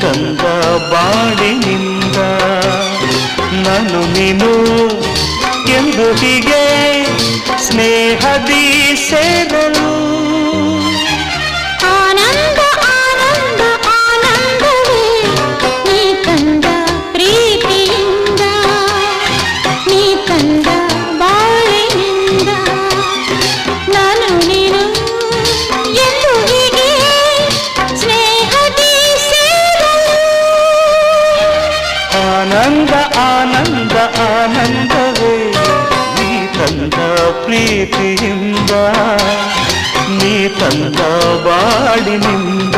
ತಂದ ಬಾಳಿನಿಂದ ನಾನು ನೀನು ಎಂದು ಹೀಗೆ ಸ್ನೇಹದಿ ಸೇರಲು ಆನಂದ ಆನಂದ ಆನಂದವೇ ನೀ ತಂದ ಪ್ರೀತಿಯಿಂದ ನೀ ತಂದ ಬಾಳಿನಿಂದ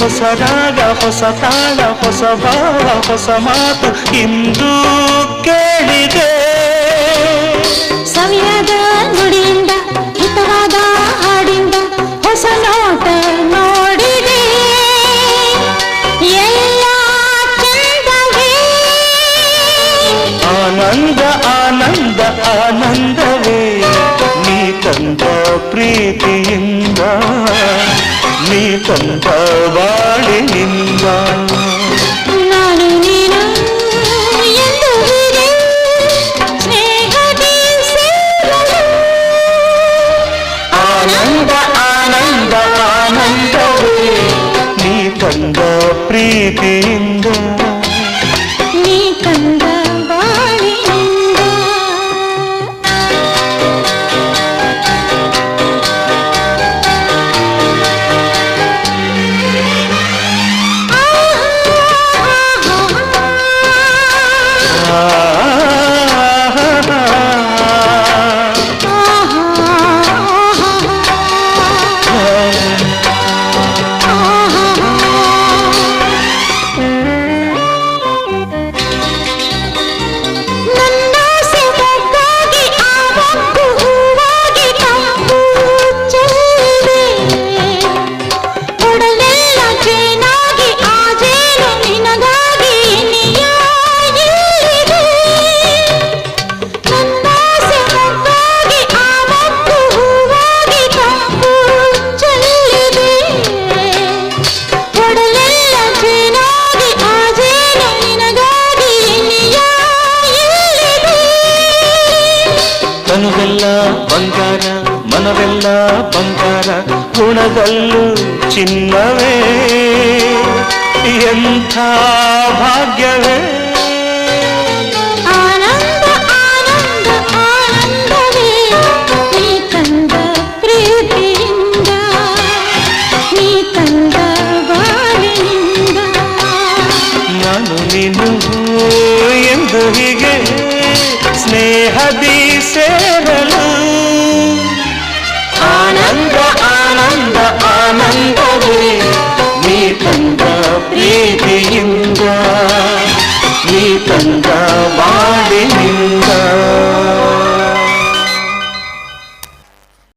ಹೊಸ ರಾಗ ಹೊಸ ತಾಳ ಹೊಸ ಭಾವ ಹೊಸ ಮಾತು ಇಂದು ಕೇಳಿದೆ. ಸವಿಯಾದ ನುಡಿಯಿಂದ ಹಿತವಾದ ಹಾಡಿಂದ ಹೊಸ ನೋಟ ನೋಡಿದೆ. ಎಲ್ಲ ಆನಂದ ಆನಂದ ಆನಂದವೇ ನೀ ತಂದ ಪ್ರೀತಿಯಿಂದ. ನೀ ತಂದ ಬಾಳಿನಿಂದ ನಾನು ನೀನು ಎಂದು ಹೀಗೆ ಸ್ನೇಹದಿ ಸೇರಲು ಆನಂದ ಆನಂದ ಆನಂದವೇ ನೀ ತಂದ ಪ್ರೀತಿಯಿಂದ ಬಂಗಾರ ಮನವೆಲ್ಲ ಬಂಗಾರ ಗುಣದಲ್ಲೂ ಚಿನ್ನವೇ. ಎಂಥ ಭಾಗ್ಯವೇ. ನೀನು ಎಂದು ಹೀಗೆ ಸ್ನೇಹದಿ ಸೇರಲು ಆನಂದ ಆನಂದ ಆನಂದವೇ ನೀ ತಂದ ಪ್ರೀತಿಯಿಂದ ನೀ ತಂದ ಬಾಳಿನಿಂದ